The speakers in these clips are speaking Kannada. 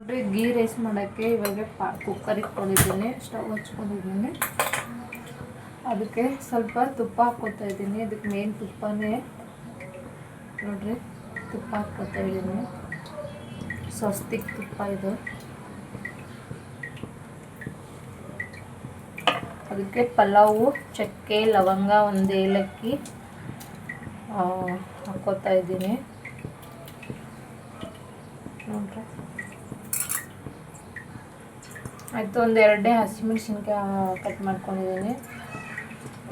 ನೋಡ್ರಿ ಗೀ ರೈಸ್ ಮಾಡೋಕ್ಕೆ ಇವಾಗ ಪಾ ಕುಕ್ಕರ್ ಇಟ್ಕೊಂಡಿದ್ದೀನಿ ಸ್ಟವ್ ಹಚ್ಕೊಂಡಿದ್ದೀನಿ. ಅದಕ್ಕೆ ಸ್ವಲ್ಪ ತುಪ್ಪ ಹಾಕ್ಕೊತಾ ಇದ್ದೀನಿ. ಅದಕ್ಕೆ ಮೇನ್ ತುಪ್ಪನೇ, ನೋಡ್ರಿ, ತುಪ್ಪ ಹಾಕ್ಕೊತಾ ಇದ್ದೀನಿ. ಸ್ವಸ್ತಿಕ್ ತುಪ್ಪ ಇದು. ಅದಕ್ಕೆ ಪಲಾವು, ಚಕ್ಕೆ, ಲವಂಗ, ಒಂದು ಏಲಕ್ಕಿ ಹಾಕ್ಕೊತಾ ಇದ್ದೀನಿ. ನೋಡ್ರಿ. ಆಯಿತು, ಒಂದು ಎರಡೇ ಹಸಿಮೆಣ್ಸಿನ್ಕಾಯಿ ಕಟ್ ಮಾಡ್ಕೊಂಡಿದ್ದೀನಿ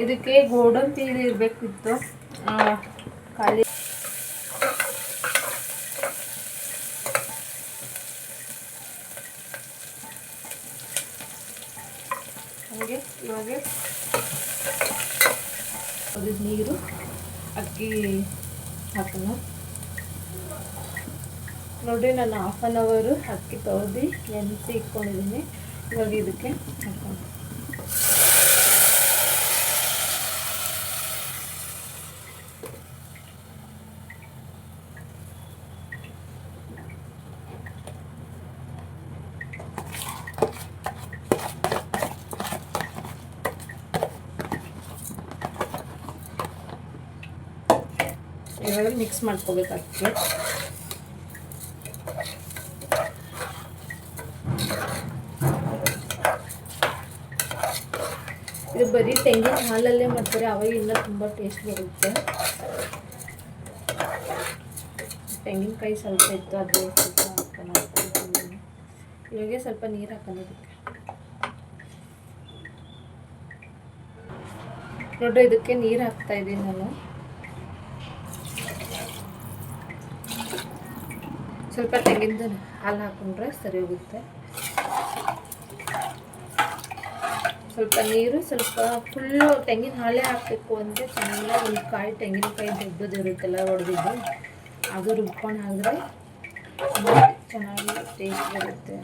ಇದಕ್ಕೆ ಗೋಡಂಬಿ ಇರಬೇಕಿತ್ತು. ಖಾಲಿ ಹಾಗೆ, ಇವಾಗ ಅದು ನೀರು, ಅಕ್ಕಿ ಹಾಕೋಣ. ನೋಡಿ, ನಾನು ಹಾಫ್ ಆನ್ ಅವರು ಅಕ್ಕಿ ತೊಳೆದು ನೆನೆಸಿ ಇಟ್ಕೊಂಡಿದ್ದೀನಿ ಇವಾಗ ಇದಕ್ಕೆ ಮಿಕ್ಸ್ ಮಾಡ್ಕೋಬೇಕು ಬರೀ ತೆಂಗಿನ ಹಾಲಲ್ಲೇ ಮಾಡ್ತಾರೆ ಅವಾಗ ಇಲ್ಲ ತುಂಬ ಟೇಸ್ಟ್ ಬರುತ್ತೆ. ತೆಂಗಿನಕಾಯಿ ಸ್ವಲ್ಪ ಇತ್ತು, ಅದು ಸ್ವಲ್ಪ ಹಾಕೋಣ. ಇವಾಗೆ ಸ್ವಲ್ಪ ನೀರು ಹಾಕೋಣ ನೋಡ್ರಿ, ಇದಕ್ಕೆ ನೀರು ಹಾಕ್ತಾ ಇದ್ದೀನಿ ನಾನು. ಸ್ವಲ್ಪ ತೆಂಗಿನ ಹಾಲು ಹಾಕೊಂಡ್ರೆ ಸರಿ ಹೋಗುತ್ತೆ. ಸ್ವಲ್ಪ ನೀರು, ಸ್ವಲ್ಪ ಫುಲ್ಲು ತೆಂಗಿನ ಹಾಲೇ ಹಾಕಬೇಕು ಅಂದರೆ ಚೆನ್ನಾಗಿ ಒಂದು ಕಾಯಿ ತೆಂಗಿನಕಾಯಿ ದೊಡ್ಡದು ಇರುತ್ತಲ್ಲ ಹೊಡೆದಿದ್ದು ಅದು ರುಬ್ಕೊಂಡು ಆದರೆ ಚೆನ್ನಾಗಿ ಟೇಸ್ಟ್ ಬರುತ್ತೆ.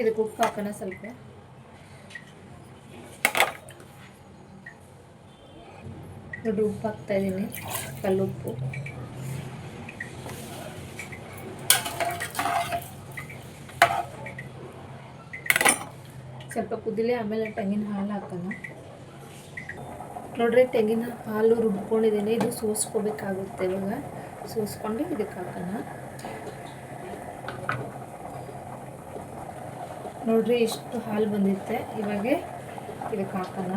ಇದಕ್ಕೆ ಉಪ್ಪು ಹಾಕೋಣ ಸ್ವಲ್ಪ. ನೋಡಿ, ಉಪ್ಪು ಹಾಕ್ತಾಯಿದ್ದೀನಿ ಕಲ್ಲುಪ್ಪು. ಸ್ವಲ್ಪ ಕುದಿಲಿ, ಆಮೇಲೆ ತೆಂಗಿನ ಹಾಲು ಹಾಕೋಣ. ನೋಡ್ರಿ, ತೆಂಗಿನ ಹಾಲು ರುಬ್ಕೊಂಡಿದ್ದೀನಿ. ಇದು ಸೋಸ್ಕೋಬೇಕಾಗುತ್ತೆ ಇವಾಗ. ಸೋಸ್ಕೊಂಡು ಇದಕ್ಕೆ ಹಾಕೋಣ. ನೋಡ್ರಿ, ಇಷ್ಟು ಹಾಲು ಬಂದಿತ್ತೆ. ಇವಾಗ ಇದಕ್ಕೆ ಹಾಕೋಣ.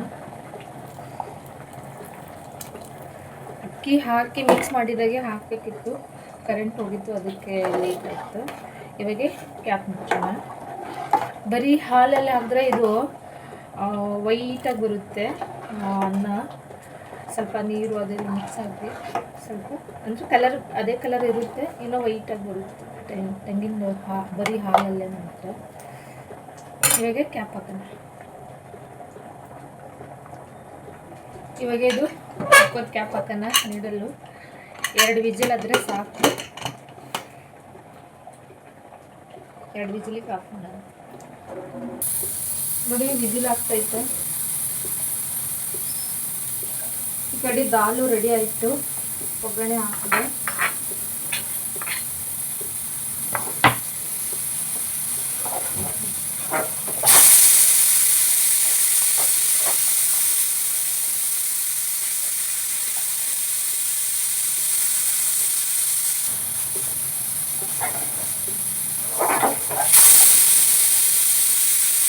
ಅಕ್ಕಿ ಹಾಕಿ ಮಿಕ್ಸ್ ಮಾಡಿದಾಗೆ ಹಾಕಬೇಕಿತ್ತು. ಕರೆಂಟ್ ಹೋಗಿತ್ತು, ಅದಕ್ಕೆ ಲೇಟ್ ಆಯಿತು. ಇವಾಗ ಕ್ಯಾಪ್ ಮುಚ್ಚೋಣ. ಬರೀ ಹಾಲಲ್ಲಿ ಹಾಕಿದ್ರೆ ಇದು ವೈಟಾಗಿ ಬರುತ್ತೆ. ಅನ್ನ. ಸ್ವಲ್ಪ ನೀರು ಅದೆಲ್ಲ ಮಿಕ್ಸ್ ಆಗಿ ಸ್ವಲ್ಪ. ಅಂದರೆ ಕಲರ್ ಅದೇ ಕಲರ್ ಇರುತ್ತೆ. ಇನ್ನೂ ವೈಟಾಗಿ ಬರುತ್ತೆ. ತೆಂಗ್- ತೆಂಗಿನ ಹಾ, ಬರೀ ಹಾಲಲ್ಲೇ ಮಾತ್ರ. ಇವಾಗ ಕ್ಯಾಪ್ ಹಾಕೋಣ. ಇವಾಗ ಇದು ಕುಕ್ಕರ್ ಕ್ಯಾಪ್ ಹಾಕೋಣ ನೀಡಲು ಎರಡು ವಿಜಿಲ್ ಆದರೆ ಸಾಕು. ಎರಡು ವಿಜಿಲಿಗೆ ಹಾಕೋಣ ನೋಡಿ ವಿಜಿಲ್ ಆಗ್ತೈತೆ. ಈ ಕಡೆ ದಾಲು ರೆಡಿ ಆಯಿತು. ಒಗ್ಗರಣೆ ಹಾಕಿದೆ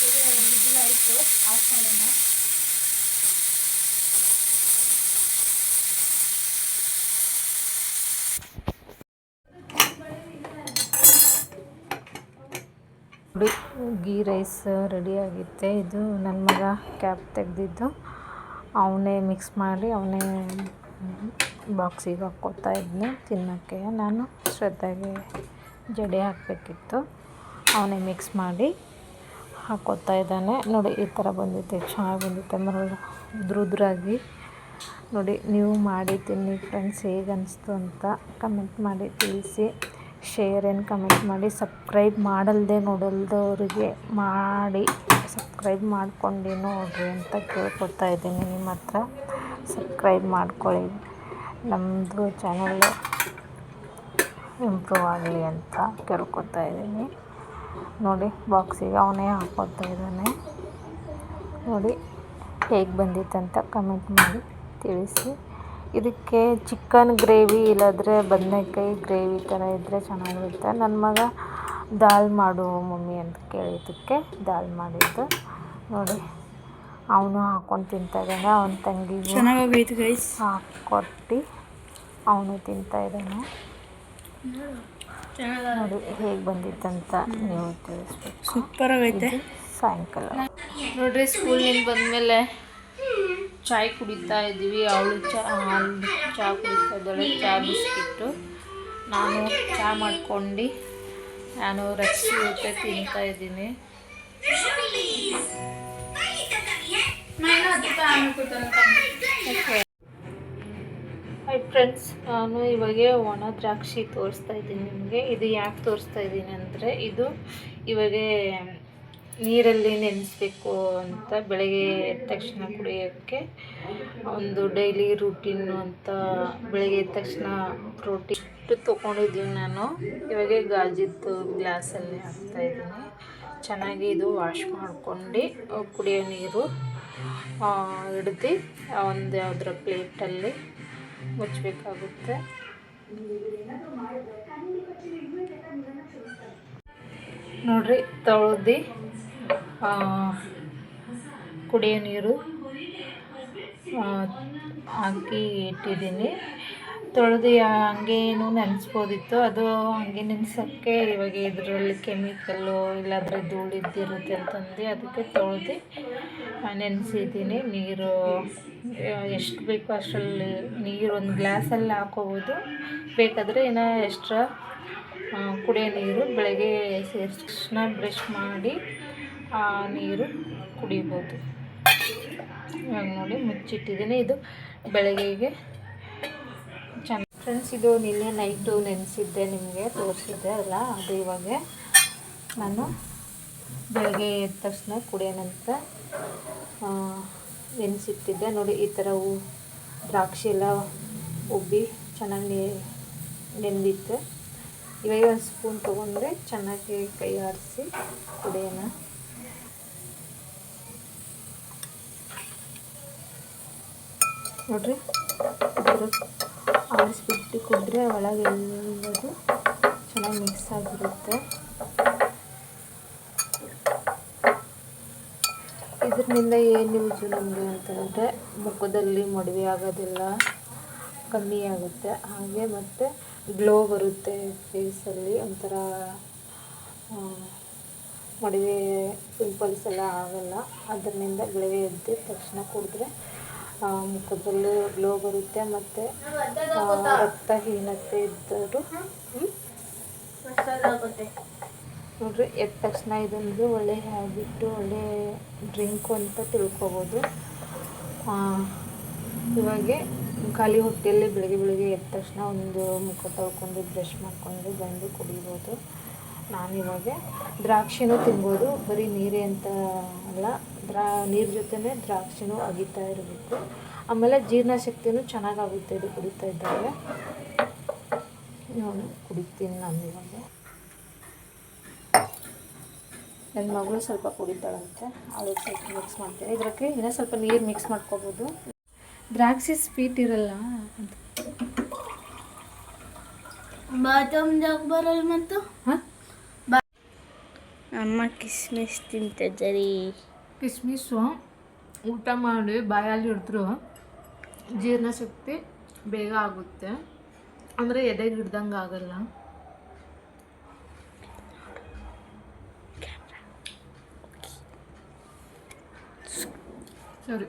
ಈಗ ಎರಡು ವಿಜಿಲ್ ಆಯಿತು ನೋಡಿ ಗೀ ರೈಸ್ ರೆಡಿ ಆಗಿತ್ತೆ ಇದು ನನ್ನ ಮಗ ಕ್ಯಾಪ್ ತೆಗೆದಿದ್ದು. ಅವನೇ ಮಿಕ್ಸ್ ಮಾಡಿ ಅವನೇ ಬಾಕ್ಸಿಗೆ ಹಾಕ್ಕೊತಾ ಇದ್ನೆ ತಿನ್ನೋಕ್ಕೆ ನಾನು ಶ್ರದ್ಧೆಗೆ ಜಡೆ ಹಾಕಬೇಕಿತ್ತು. ಅವನೇ ಮಿಕ್ಸ್ ಮಾಡಿ ಹಾಕ್ಕೊತಾ ಇದ್ದಾನೆ. ನೋಡಿ, ಈ ಥರ ಬಂದಿದೆ. ಚೆನ್ನಾಗಿ ಬಂದಿದೆ. ಮರಳು ಉದ್ರ ಉದ್ರಾಗಿ ನೋಡಿ, ನೀವು ಮಾಡಿ ತಿನ್ನಿ ಫ್ರೆಂಡ್ಸ್, ಹೇಗೆ ಅನಿಸ್ತು ಅಂತ ಕಮೆಂಟ್ ಮಾಡಿ ತಿಳಿಸಿ. ಶೇರ್ ಏನು ಕಮೆಂಟ್ ಮಾಡಿ. ಸಬ್ಸ್ಕ್ರೈಬ್ ಮಾಡಲ್ದೆ ನೋಡಲ್ದವರಿಗೆ ಮಾಡಿ. ಸಬ್ಸ್ಕ್ರೈಬ್ ಮಾಡ್ಕೊಂಡು ನೋಡ್ರಿ ಅಂತ ಕೇಳ್ಕೊತಾ ಇದ್ದೀನಿ ನಿಮ್ಮ ಹತ್ರ. ಸಬ್ಸ್ಕ್ರೈಬ್ ಮಾಡ್ಕೊಳ್ಳಿ. ನಮ್ಮದು ಚಾನಲ್ ಇಂಪ್ರೂವ್ ಆಗಲಿ ಅಂತ ಕೇಳ್ಕೊತಾ ಇದ್ದೀನಿ. ನೋಡಿ ಬಾಕ್ಸಿಗೆ ಅವನೇ ಹಾಕೋತಾ ಇದ್ದಾನೆ. ನೋಡಿ ಹೇಗೆ ಬಂದಿತ್ತಂತ ಕಮೆಂಟ್ ಮಾಡಿ ತಿಳಿಸಿ. ಇದಕ್ಕೆ ಚಿಕನ್ ಗ್ರೇವಿ ಇಲ್ಲಾಂದರೆ ಬದನೆಕಾಯಿ ಗ್ರೇವಿ ಥರ ಇದ್ದರೆ ಚೆನ್ನಾಗಿರುತ್ತೆ. ನನ್ನ ಮಗ ದಾಲ್ ಮಾಡು ಮಮ್ಮಿ ಅಂತ ಕೇಳಿದ್ದಕ್ಕೆ ದಾಲ್ ಮಾಡಿದ್ದು. ನೋಡಿ ಅವನು ಹಾಕೊಂಡು ತಿಂತಾಯಿದ್ದಾನೆ ಅವನ ತಂಗಿಗೂ ಹಾಕ್ಕೊಟ್ಟು ಅವನು ತಿಂತಾ ಇದ್ದಾನೆ. ನೋಡಿ ಹೇಗೆ ಬಂದಿತ್ತಂತ ನೀವು ತಿಳಿಸ್ಬೇಕು. ಸೂಪರ್ ಆಗೈತೆ ಸಾಯಂಕಾಲ. ನೋಡ್ರಿ ಸ್ಕೂಲಿಂದ ಬಂದಮೇಲೆ ಚಾಯ್ ಕುಡಿತಾ ಇದ್ದೀವಿ. ಅವಳು ಚಾ ಚಹಾ ಕುಡಿತಾ ಇದ್ದಾಳೆ. ಚಹಾ ಬಿಸ್ಕಿಟ್ಟು. ನಾನು ಚಹಾ ಮಾಡ್ಕೊಂಡು ನಾನು ರಕ್ಷಿ ಜೊತೆ ತಿಂತಾ ಇದ್ದೀನಿ. ಹಾಯ್ ಫ್ರೆಂಡ್ಸ್ ನಾನು ಇವಾಗ ಒಣ ದ್ರಾಕ್ಷಿ ತೋರಿಸ್ತಾ ಇದ್ದೀನಿ ನಿಮಗೆ. ಇದು ಯಾಕೆ ತೋರಿಸ್ತಾ ಇದ್ದೀನಿ ಅಂದರೆ ಇದು ಇವಾಗ ನೀರಲ್ಲಿ ನೆನೆಸ್ಬೇಕು ಅಂತ ಬೆಳಗ್ಗೆ ಎದ್ದ ತಕ್ಷಣ ಕುಡಿಯೋಕ್ಕೆ ಒಂದು ಡೈಲಿ ರೂಟೀನು ಅಂತ ಬೆಳಗ್ಗೆ ಎದ್ದ ತಕ್ಷಣ ಪ್ರೋಟೀನ್ ತೊಗೊಂಡಿದ್ದೀನಿ ನಾನು. ಇವಾಗ ಗಾಜಿದ್ದು ಗ್ಲಾಸಲ್ಲಿ ಹಾಕ್ತಾ ಇದ್ದೀನಿ. ಚೆನ್ನಾಗಿ ಇದು ವಾಶ್ ಮಾಡ್ಕೊಂಡು ಕುಡಿಯೋ ನೀರು ಹಿಡ್ದು ಒಂದು ಯಾವುದರ ಪ್ಲೇಟಲ್ಲಿ ಮುಚ್ಚಬೇಕಾಗುತ್ತೆ. ನೋಡ್ರಿ ತೊಳ್ದು ಕುಡಿಯೋ ನೀರು ಹಾಕಿ ಇಟ್ಟಿದ್ದೀನಿ. ತೊಳೆದು ಏನು ನೆನೆಸ್ಬೋದಿತ್ತು. ಅದು ಹಂಗೆ ನೆನೆಸೋಕ್ಕೆ ಇವಾಗ ಇದರಲ್ಲಿ ಕೆಮಿಕಲ್ಲು ಇಲ್ಲಾದರೆ ಧೂಳು ಇದ್ದಿರುತ್ತೆ ಅಂತಂದು ಅದಕ್ಕೆ ತೊಳೆದು ನೆನೆಸಿದ್ದೀನಿ. ನೀರು ಎಷ್ಟು ಬೇಕೋ ಅಷ್ಟರಲ್ಲಿ ನೀರು ಒಂದು ಗ್ಲಾಸಲ್ಲಿ ಹಾಕೋಬೋದು. ಬೇಕಾದರೆ ಇನ್ನು ಎಕ್ಸ್ಟ್ರಾ ಕುಡಿಯೋ ನೀರು ಬೆಳಗ್ಗೆ ತಕ್ಷಣ ಬ್ರಷ್ ಮಾಡಿ, ಆ, ನೀರು ಕುಡಿಬೋದು. ಇವಾಗ ನೋಡಿ ಮುಚ್ಚಿಟ್ಟಿದ್ದೀನಿ. ಇದು ಬೆಳಗ್ಗೆಗೆ ಫ್ರೆಂಡ್ಸ್ ಇದು ನಿನ್ನೆ ನೈಟು ನೆನೆಸಿದ್ದೆ ನಿಮಗೆ, ತೋರಿಸಿದ್ದೆ ಅಲ್ಲ, ಅದು ಇವಾಗ. ನಾನು ಬೆಳಗ್ಗೆ ಎದ್ದ ತಕ್ಷಣ ಕುಡಿಯೋಣಂತ ನೆನೆಸಿಟ್ಟಿದ್ದೆ. ನೋಡಿ, ಈ ಥರ ಹೂ, ದ್ರಾಕ್ಷಿ ಎಲ್ಲ ಉಬ್ಬಿ ಚೆನ್ನಾಗಿ ನೆಂದಿತ್ತು. ಇವಾಗ ಒಂದು ಸ್ಪೂನ್ ತೊಗೊಂಡ್ರೆ ಚೆನ್ನಾಗಿ ಕೈ ಆಡಿಸಿ ಕುಡಿಯೋಣ. ನೋಡ್ರಿ ಕುದ್ರೆ ಕುಡಿದ್ರೆ ಒಳಗೆಲ್ಲದು ಚೆನ್ನಾಗಿ ಮಿಕ್ಸ್ ಆಗಿರುತ್ತೆ. ಇದರಿಂದ ಏನು ಯೂಸ್ ನಮಗೆ ಅಂತಂದರೆ ಮುಖದಲ್ಲಿ ಮೊಡವೆ ಆಗೋದಿಲ್ಲ ಕಮ್ಮಿ ಆಗುತ್ತೆ. ಹಾಗೆ ಮತ್ತು ಗ್ಲೋ ಬರುತ್ತೆ ಫೇಸಲ್ಲಿ ಒಂಥರ ಮೊಡವೆ ಪಿಂಪಲ್ಸ್ ಎಲ್ಲ ಆಗೋಲ್ಲ. ಅದರಿಂದ ಬೆಳಗ್ಗೆ ಎದ್ದ ತಕ್ಷಣ ಕುಡಿದ್ರೆ ಮುಖದಲ್ಲೂ ಗ್ಲೋ ಬರುತ್ತೆ ಮತ್ತು ರಕ್ತಹೀನತೆ ಇದ್ದರು? ನೋಡ್ರಿ ಎದ್ದ ತಕ್ಷಣ ಇದೊಂದು ಒಳ್ಳೆ ಹ್ಯಾಬಿಟ್ಟು ಒಳ್ಳೆ ಡ್ರಿಂಕು ಅಂತ ತಿಳ್ಕೊಬೋದು. ಇವಾಗ ಖಾಲಿ ಹೊಟ್ಟೆಯಲ್ಲಿ ಬೆಳಗ್ಗೆ ಬೆಳಗ್ಗೆ ಎದ್ದ ತಕ್ಷಣ ಒಂದು ಮುಖ ತೊಳ್ಕೊಂಡು ಬ್ರಷ್ ಮಾಡಿಕೊಂಡು ಬಂದು ಕುಡಿಬೋದು. ನಾನಿವಾಗ ದ್ರಾಕ್ಷಿನೂ ತಿನ್ಬೋದು, ಬರೀ ನೀರೇ ಅಂತ ಅಲ್ಲ. ದ್ರಾ ನೀರು ಜೊತೆನೇ ದ್ರಾಕ್ಷಿನೂ ಅಗಿತಾ ಇರಬೇಕು. ಆಮೇಲೆ ಜೀರ್ಣಶಕ್ತಿನೂ ಚೆನ್ನಾಗಾಗುತ್ತೆ ಇದು ಕುಡಿತಾ ಇದ್ದಾಗ. ನಾನು ಕುಡಿತೀನಿ ನಾನು ಇವಾಗ. ನನ್ನ ಮಗಳು ಸ್ವಲ್ಪ ಕುಡಿತಾಳಂತೆ. ಅವಳಿಗೆ ಸ್ವಲ್ಪ ಮಿಕ್ಸ್ ಮಾಡ್ತೀನಿ. ಇದಕ್ಕೆ ಇನ್ನೂ ಸ್ವಲ್ಪ ನೀರು ಮಿಕ್ಸ್ ಮಾಡ್ಕೋಬೋದು. ದ್ರಾಕ್ಷಿ ಸ್ವೀಟ್ ಇರಲ್ಲ ಬಾದಾಮ್ ಜಾಗ ಬರಲ್ಲ ಮತ್ತು? ಹಾಂ? ಅಮ್ಮ ಕಿಸ್ಮಿಸ್ ತಿಂತಿದ್ದರಿ. ಕಿಸ್ಮಿಸ್ಸು ಊಟ ಮಾಡಿ ಬಾಯಲ್ಲಿ ಹಿಡಿದ್ರು ಜೀರ್ಣಶಕ್ತಿ ಬೇಗ ಆಗುತ್ತೆ. ಅಂದರೆ ಎದೆಗೆ ಹಿಡ್ದಂಗೆ ಆಗಲ್ಲ. ಸರಿ